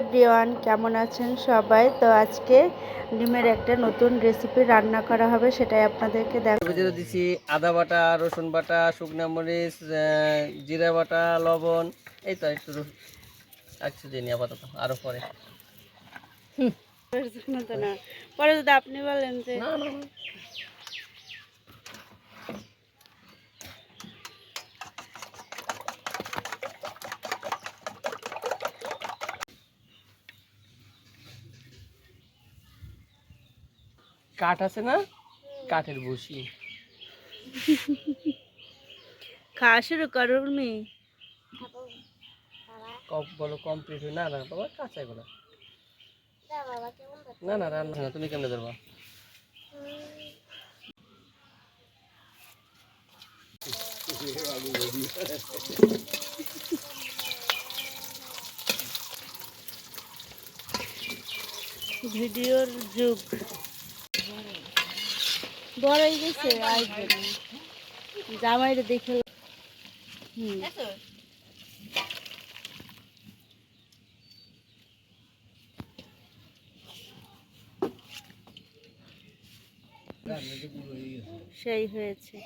Everyone কেমন আছেন সবাই? তো আজকে ডিমের একটা নতুন রেসিপি রান্না করা হবে সেটাই আপনাদেরকে দেখ দিছি আদা বাটা রসুন বাটা শুকনা মরিচ জিরা বাটা লবণ এই তো একটু একটু দিই নি আপাতত আরও পরে। পরে যদি আপনি বলেন যে না না না। কাঠ আছে না? কাঠের বসি। খাওয়া শুরু নি বলো কমপ্লিট হয় না না বাবা কাঁচা এগুলো না না রান্না না তুমি কেমনে ধরবা? ভিডিওর যুগ। বড় হয়ে গেছে আসবে জামাইটা দেখে হুম। সেই হয়েছে।